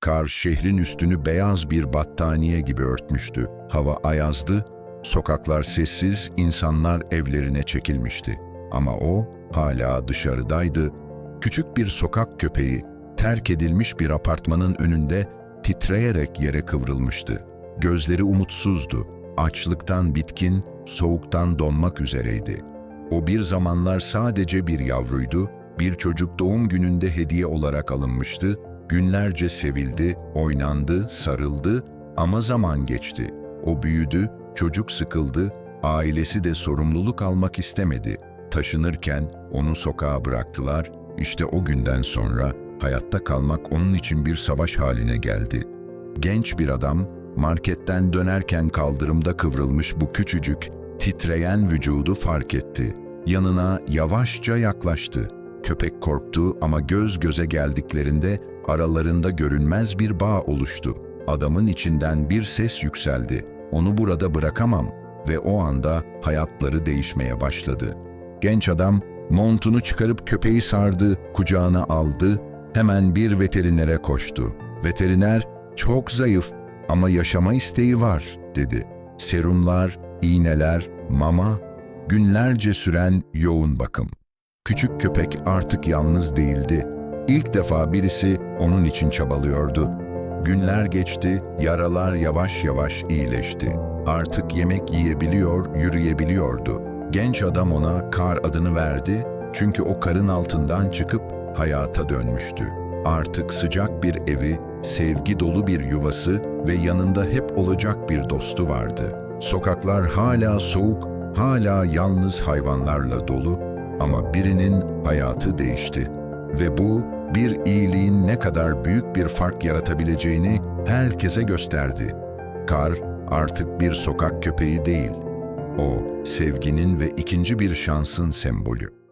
Kar şehrin üstünü beyaz bir battaniye gibi örtmüştü. Hava ayazdı, sokaklar sessiz, insanlar evlerine çekilmişti. Ama o hala dışarıdaydı. Küçük bir sokak köpeği terk edilmiş bir apartmanın önünde titreyerek yere kıvrılmıştı. Gözleri umutsuzdu. Açlıktan bitkin, soğuktan donmak üzereydi. O bir zamanlar sadece bir yavruydu, bir çocuk doğum gününde hediye olarak alınmıştı, günlerce sevildi, oynandı, sarıldı ama zaman geçti. O büyüdü, çocuk sıkıldı, ailesi de sorumluluk almak istemedi. Taşınırken onu sokağa bıraktılar, işte o günden sonra hayatta kalmak onun için bir savaş haline geldi. Genç bir adam marketten dönerken kaldırımda kıvrılmış bu küçücük, titreyen vücudu fark etti. Yanına yavaşça yaklaştı. Köpek korktu ama göz göze geldiklerinde aralarında görünmez bir bağ oluştu. Adamın içinden bir ses yükseldi. Onu burada bırakamam ve o anda hayatları değişmeye başladı. Genç adam montunu çıkarıp köpeği sardı, kucağına aldı, hemen bir veterinere koştu. Veteriner, çok zayıf ama yaşama isteği var, dedi. Serumlar, iğneler, mama, günlerce süren yoğun bakım. Küçük köpek artık yalnız değildi. İlk defa birisi onun için çabalıyordu. Günler geçti, yaralar yavaş yavaş iyileşti. Artık yemek yiyebiliyor, yürüyebiliyordu. Genç adam ona Kar adını verdi çünkü o karın altından çıkıp hayata dönmüştü. Artık sıcak bir evi, sevgi dolu bir yuvası ve yanında hep olacak bir dostu vardı. Sokaklar hala soğuk, hala yalnız hayvanlarla dolu ama birinin hayatı değişti. Ve bu bir iyiliğin ne kadar büyük bir fark yaratabileceğini herkese gösterdi. Kar artık bir sokak köpeği değil. O sevginin ve ikinci bir şansın sembolü.